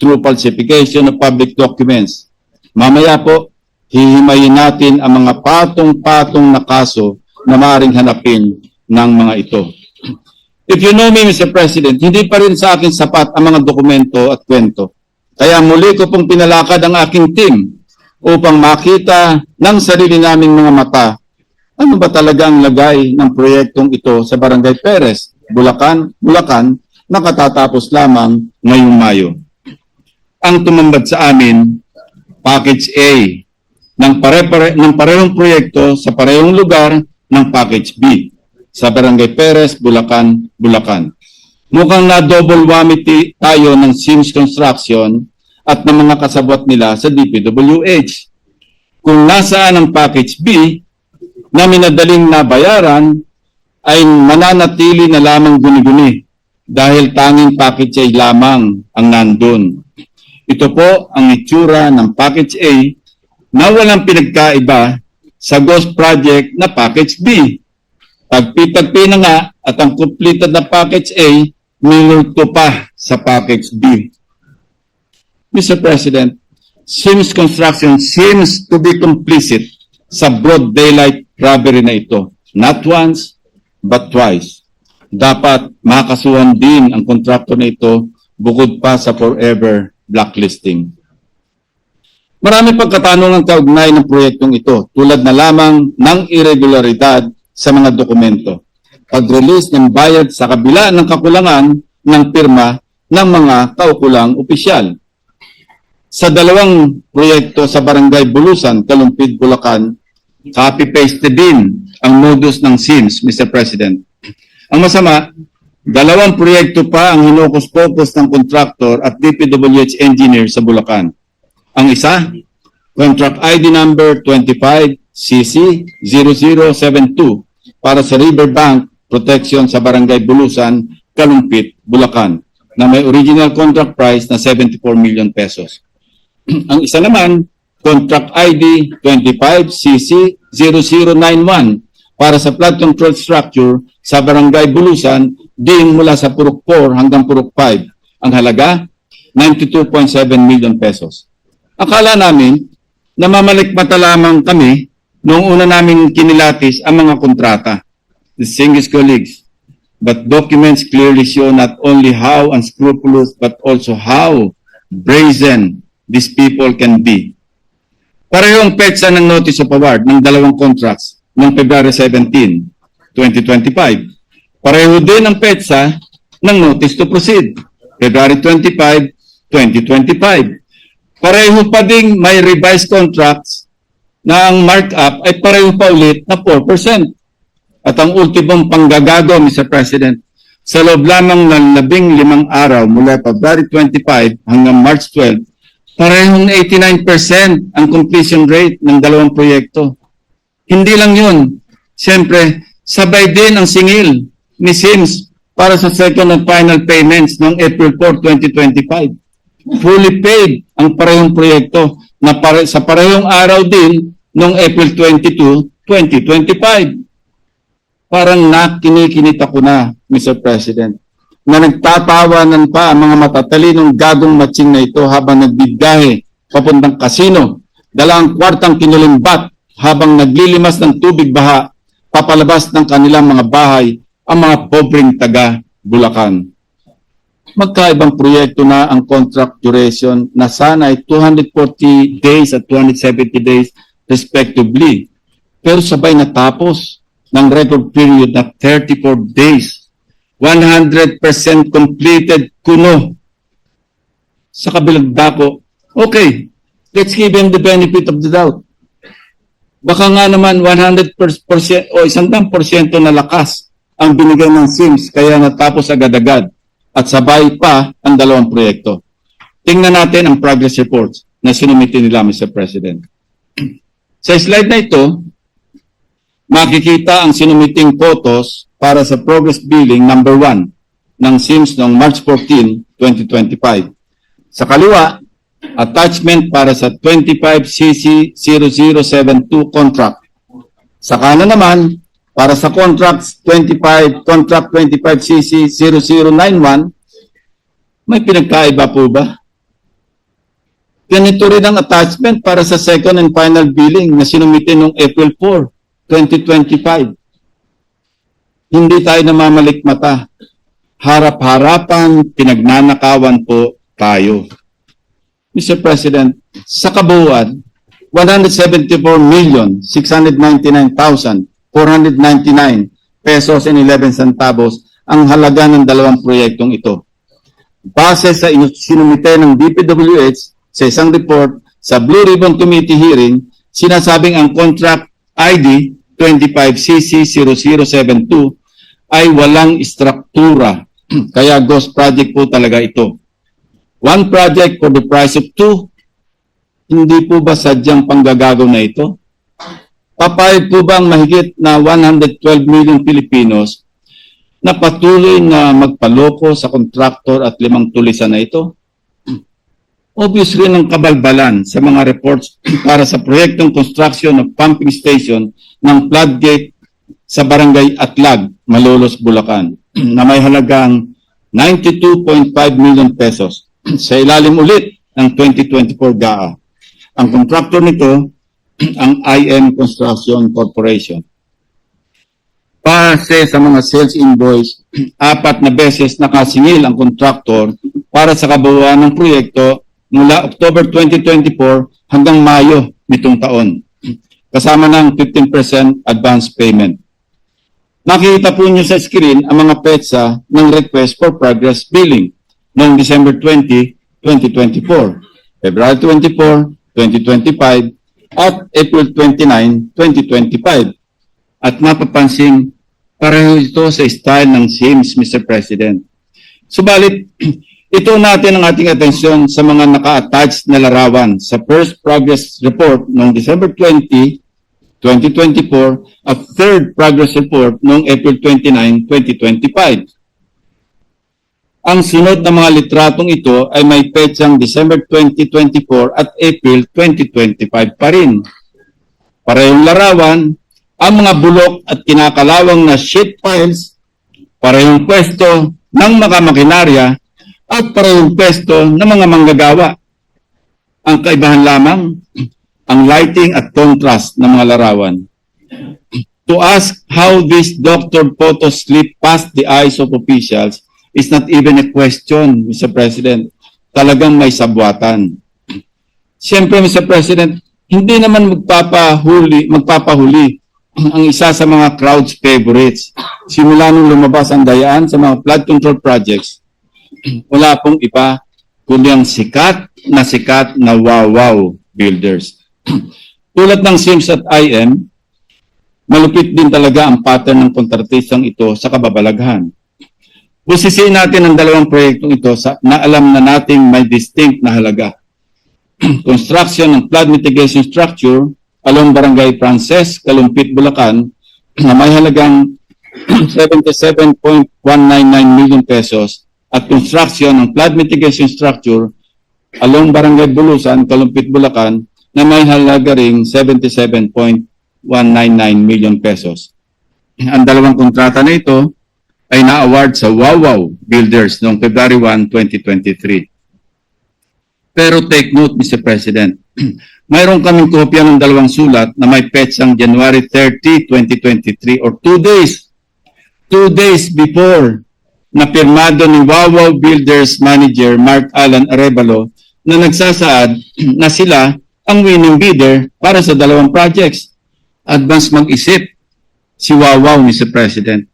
through falsification of public documents. Mamaya po, hihimayin natin ang mga patong-patong na kaso na maaaring hanapin ng mga ito. If you know me, Mr. President, hindi pa rin sa akin sapat ang mga dokumento at kwento. Kaya muli ko pong pinalakad ang aking team upang makita ng sarili naming mga mata ano ba talaga ang lagay ng proyektong ito sa Barangay Perez, Bulacan, Bulacan, na katatapos lamang ngayong Mayo. Ang tumambad sa amin, Package A, ng, pare-pare, ng parehong proyekto sa parehong lugar ng Package B, sa Barangay Perez, Bulacan, Bulacan. Mukhang na double whammy tayo ng Sims Construction at ng mga kasabot nila sa DPWH. Kung nasaan ang Package B, na minadaling nabayaran ay mananatili na lamang guni-guni dahil tanging package A lamang ang nandun. Ito po ang itsura ng package A na walang pinagkaiba sa Ghost Project na package B. Tagpi-tagpi na nga at ang completed na package A minulto pa sa package B. Mr. President, Sims Construction seems to be complicit sa broad daylight robbery na ito. Not once, but twice. Dapat makasuhan din ang kontrakto na ito bukod pa sa forever blacklisting. Marami pagkatanungan kaugnay ng proyektong ito tulad na lamang ng irregularidad sa mga dokumento. Pag-release ng bayad sa kabila ng kakulangan ng pirma ng mga kaukulang opisyal. Sa dalawang proyekto sa Barangay Bulusan, Kalumpid, Bulacan, copy-paste din ang modus ng SIMS, Mr. President. Ang masama, dalawang proyekto pa ang hinukus-pokus ng contractor at DPWH engineer sa Bulacan. Ang isa, contract ID number 25CC0072 para sa Riverbank Protection sa Barangay Bulusan, Kalumpit, Bulacan na may original contract price na 74 million pesos. Ang isa naman, contract ID 25CC0091 para sa flood control structure sa Barangay Bulusan ding mula sa Purok 4 hanggang Purok 5. Ang halaga, 92.7 million pesos. Akala namin na mamalikmata lamang kami noong una namin kinilatis ang mga kontrata, distinguished colleagues. But documents clearly show not only how unscrupulous but also how brazen these people can be. Parehong petsa ng notice of award ng dalawang contracts noong February 17, 2025. Pareho din ang petsa ng notice to proceed, February 25, 2025. Pareho pa ding may revised contracts na ang markup ay pareho pa ulit na 4%. At ang ultimong panggagago, Mr. President, sa loob lamang ng labing limang araw mula February 25 hanggang March 12, parehong 89% ang completion rate ng dalawang proyekto. Hindi lang yun. Siyempre, sabay din ang singil ni Sims para sa second and final payments noong April 4, 2025. Fully paid ang parehong proyekto na pare, sa parehong araw din noong April 22, 2025 parang nakinikinita ko na, Mr. President, na nagtatawanan pa ang mga matatalinong gagong matching na ito habang nagbigahe papuntang kasino, dalang kwartang kinulimbat habang naglilimas ng tubig baha papalabas ng kanilang mga bahay ang mga pobreng taga Bulacan. Magkaibang proyekto na ang contract duration na sana ay 240 days at 270 days respectively. Pero sabay natapos ng record period na 34 days. 100% completed kuno. Sa kabilang dako, okay, let's give him the benefit of the doubt. Baka nga naman 100% o 100% na lakas ang binigay ng SIMS kaya natapos agad-agad at sabay pa ang dalawang proyekto. Tingnan natin ang progress reports na sinumiti nila, Mr. President. Sa slide na ito, makikita ang sinumiting photos para sa progress billing number 1 ng SIMS noong March 14, 2025. Sa kaliwa, attachment para sa 25CC0072 contract. Sa kanan naman, para sa contracts 25, contract 25CC0091, may pinagkaiba po ba? Ganito rin ang attachment para sa second and final billing na sinumite noong April 4, 2025. Hindi tayo namamalik mata. Harap-harapan, pinagnanakawan po tayo. Mr. President, sa kabuuan, 174,699,499 pesos and 11 centavos ang halaga ng dalawang proyektong ito. Base sa inu- sinumite ng DPWH sa isang report sa Blue Ribbon Committee hearing, sinasabing ang contract ID 25CC0072 ay walang struktura. Kaya ghost project po talaga ito. One project for the price of two. Hindi po ba sadyang panggagago na ito? Papayag po ba ang mahigit na 112 million Filipinos na patuloy na magpaloko sa kontraktor at limang tulisan na ito? Obvious rin ang kabalbalan sa mga reports para sa proyektong construction of pumping station ng floodgate sa barangay Atlag, Malolos, Bulacan na may halagang 92.5 million pesos sa ilalim ulit ng 2024 GAA. Ang kontraktor nito ang IM Construction Corporation. Base sa mga sales invoice, apat na beses nakasingil ang kontraktor para sa kabuuan ng proyekto mula October 2024 hanggang Mayo nitong taon. Kasama ng 15% advance payment. Nakita po niyo sa screen ang mga petsa ng request for progress billing noong December 20, 2024, February 24, 2025, at April 29, 2025. At mapapansin, pareho ito sa style ng SIMS, Mr. President. Subalit, ito natin ang ating atensyon sa mga naka-attach na larawan sa first progress report noong December 20, 2024 at third progress report noong April 29, 2025. Ang sunod na mga litratong ito ay may petsang December 2024 at April 2025 pa rin. Parehong larawan, ang mga bulok at kinakalawang na sheet files, parehong pwesto ng mga makinarya at parehong pwesto ng mga manggagawa. Ang kaibahan lamang, ang lighting at contrast ng mga larawan. To ask how this doctored photos slip past the eyes of officials is not even a question, Mr. President. Talagang may sabwatan. Siyempre, Mr. President, hindi naman magpapahuli, magpapahuli ang isa sa mga crowd's favorites. Simula nung lumabas ang dayaan sa mga flood control projects, wala pong iba kundi ang sikat na sikat na wow-wow builders. Tulad ng Sims at IM, malupit din talaga ang pattern ng kontratistang ito sa kababalaghan. Busisiin natin ang dalawang proyektong ito sa, na alam na nating may distinct na halaga. Construction ng flood mitigation structure along Barangay Frances, Kalumpit, Bulacan na may halagang 77.199 million pesos at construction ng flood mitigation structure along Barangay Bulusan, Kalumpit, Bulacan na may halaga ring 77.199 million pesos. Ang dalawang kontrata na ito ay na-award sa Wawaw Builders noong February 1, 2023. Pero take note, Mr. President, mayroon kaming kopya ng dalawang sulat na may petsang January 30, 2023 or two days, two days before na pirmado ni Wawaw Builders Manager Mark Alan Arevalo na nagsasaad na sila ang winning bidder para sa dalawang projects. Advance mag-isip si Wawaw, Mr. President.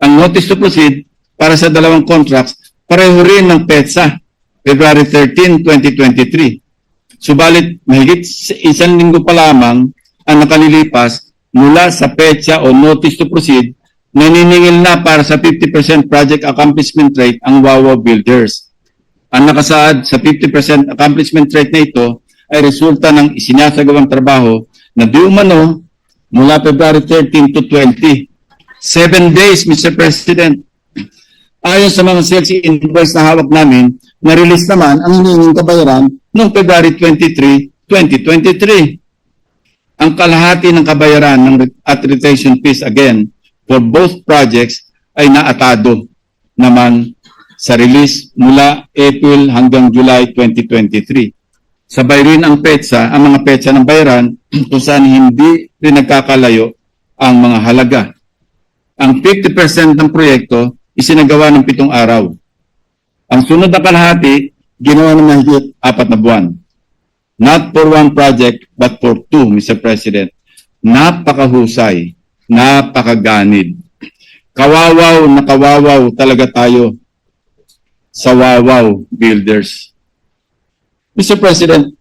Ang notice to proceed para sa dalawang contracts, pareho rin ng PETSA, February 13, 2023. Subalit, mahigit sa isang linggo pa lamang ang nakalilipas mula sa PETSA o notice to proceed, naniningil na para sa 50% project accomplishment rate ang WAWA builders. Ang nakasaad sa 50% accomplishment rate na ito ay resulta ng isinasagawang trabaho na di umano mula February 13 to 20 Seven days, Mr. President. Ayon sa mga sales invoice na hawak namin, na-release naman ang hinihinging kabayaran noong February 23, 2023. Ang kalahati ng kabayaran ng at retention fees again for both projects ay naatado naman sa release mula April hanggang July 2023. Sabay rin ang petsa, ang mga petsa ng bayaran kung saan hindi rin nagkakalayo ang mga halaga. Ang 50% ng proyekto isinagawa ng pitong araw. Ang sunod na kalahati, ginawa ng mahigit apat na buwan. Not for one project, but for two, Mr. President. Napakahusay, napakaganid. Kawawaw na kawawaw talaga tayo sa Wawaw Builders. Mr. President,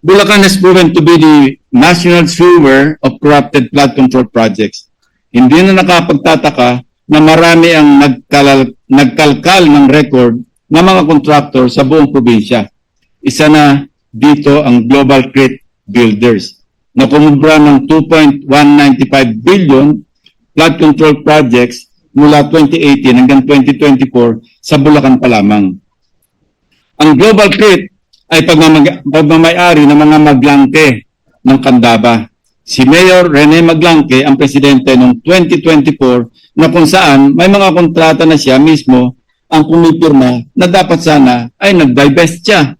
Bulacan has proven to be the national sewer of corrupted flood control projects. Hindi na nakapagtataka na marami ang nagkalal, nagkalkal ng record ng mga contractor sa buong probinsya. Isa na dito ang Global Crit Builders na kumubra ng 2.195 billion flood control projects mula 2018 hanggang 2024 sa Bulacan pa lamang. Ang Global Crit ay pagmamayari ng mga maglangke ng Kandaba. Si Mayor Rene Maglangke ang presidente noong 2024 na kung saan may mga kontrata na siya mismo ang pumipirma na dapat sana ay nag-divest siya.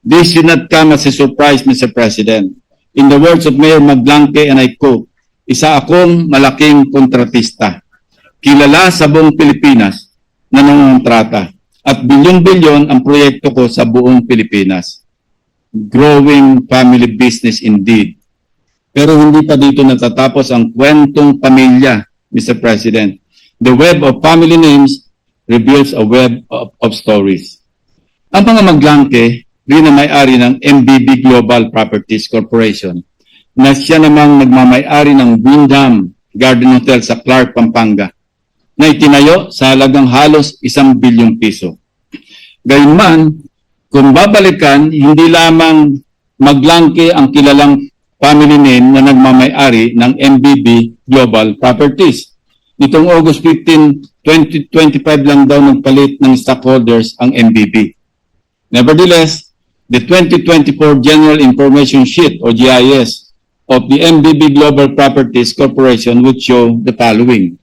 This should not come as a surprise, Mr. President. In the words of Mayor Maglangke and I quote, isa akong malaking kontratista. Kilala sa buong Pilipinas na nangontrata at bilyon-bilyon ang proyekto ko sa buong Pilipinas. Growing family business indeed. Pero hindi pa dito natatapos ang kwentong pamilya, Mr. President. The web of family names reveals a web of, of stories. Ang mga maglangke, rin na may-ari ng MBB Global Properties Corporation, na siya namang nagmamay-ari ng Windham Garden Hotel sa Clark, Pampanga, na itinayo sa halagang halos isang bilyong piso. Gayunman, kung babalikan, hindi lamang maglangke ang kilalang family name na nagmamay-ari ng MBB Global Properties. Nitong August 15, 2025 lang daw nagpalit ng stockholders ang MBB. Nevertheless, the 2024 General Information Sheet or GIS of the MBB Global Properties Corporation would show the following.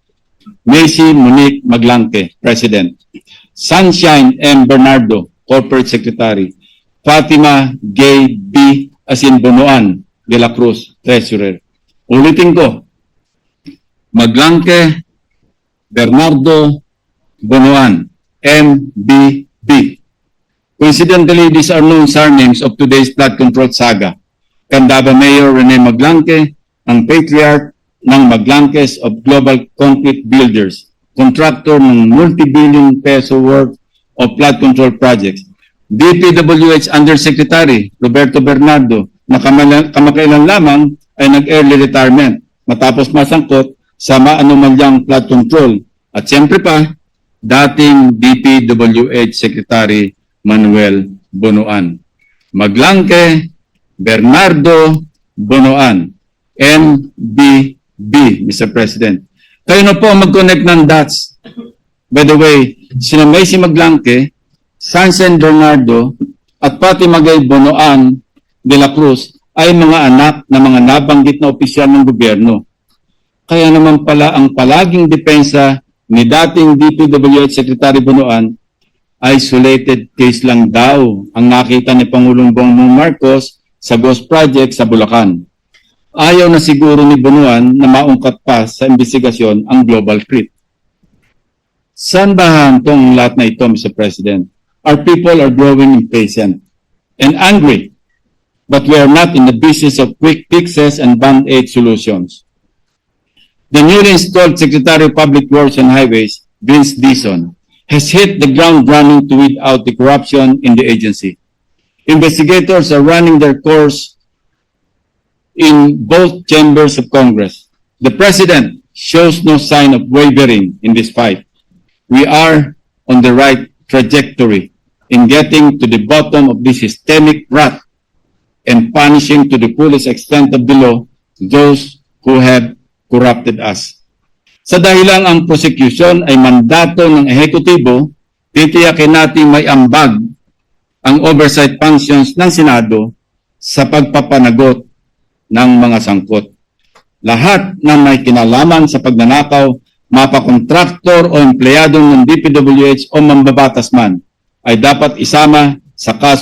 Macy Monique Maglangke, President. Sunshine M. Bernardo, Corporate Secretary. Fatima Gay B. Asinbonoan de la Cruz, Treasurer. Ulitin ko. Maglangke Bernardo Bonoan, MBB. Coincidentally, these are known surnames of today's flood control saga. Candaba Mayor Rene Maglangke, ang patriarch ng Maglankes of Global Concrete Builders, contractor ng multi-billion peso worth of flood control projects. DPWH Undersecretary Roberto Bernardo, na kamakailan lamang ay nag-early retirement matapos masangkot sa maanumalyang flood control. At siyempre pa, dating DPWH Secretary Manuel Bonoan. Maglangke, Bernardo Bonoan, MBB, Mr. President. Kayo na po mag-connect ng dots. By the way, sina Macy Maglangke, Sansen Bernardo, at pati Magay Bonoan de la Cruz ay mga anak ng mga nabanggit na opisyal ng gobyerno. Kaya naman pala ang palaging depensa ni dating DPWH Secretary Bonoan, isolated case lang daw ang nakita ni Pangulong Bongbong Marcos sa Ghost Project sa Bulacan. Ayaw na siguro ni Bonoan na maungkat pa sa investigasyon ang Global Creep. Saan ba hantong lahat na ito, Mr. President? Our people are growing impatient and angry, but we are not in the business of quick fixes and band-aid solutions. The newly installed Secretary of Public Works and Highways, Vince Dison, has hit the ground running to weed out the corruption in the agency. Investigators are running their course in both chambers of Congress. The President shows no sign of wavering in this fight. We are on the right trajectory in getting to the bottom of this systemic rot and punishing to the fullest extent of the law those who have corrupted us. Sa dahilang ang prosecution ay mandato ng ehekutibo, titiyakin natin may ambag ang oversight functions ng Senado sa pagpapanagot ng mga sangkot. Lahat ng may kinalaman sa pagnanakaw, mapakontraktor o empleyado ng DPWH o mambabatas man, ay dapat isama sa kaso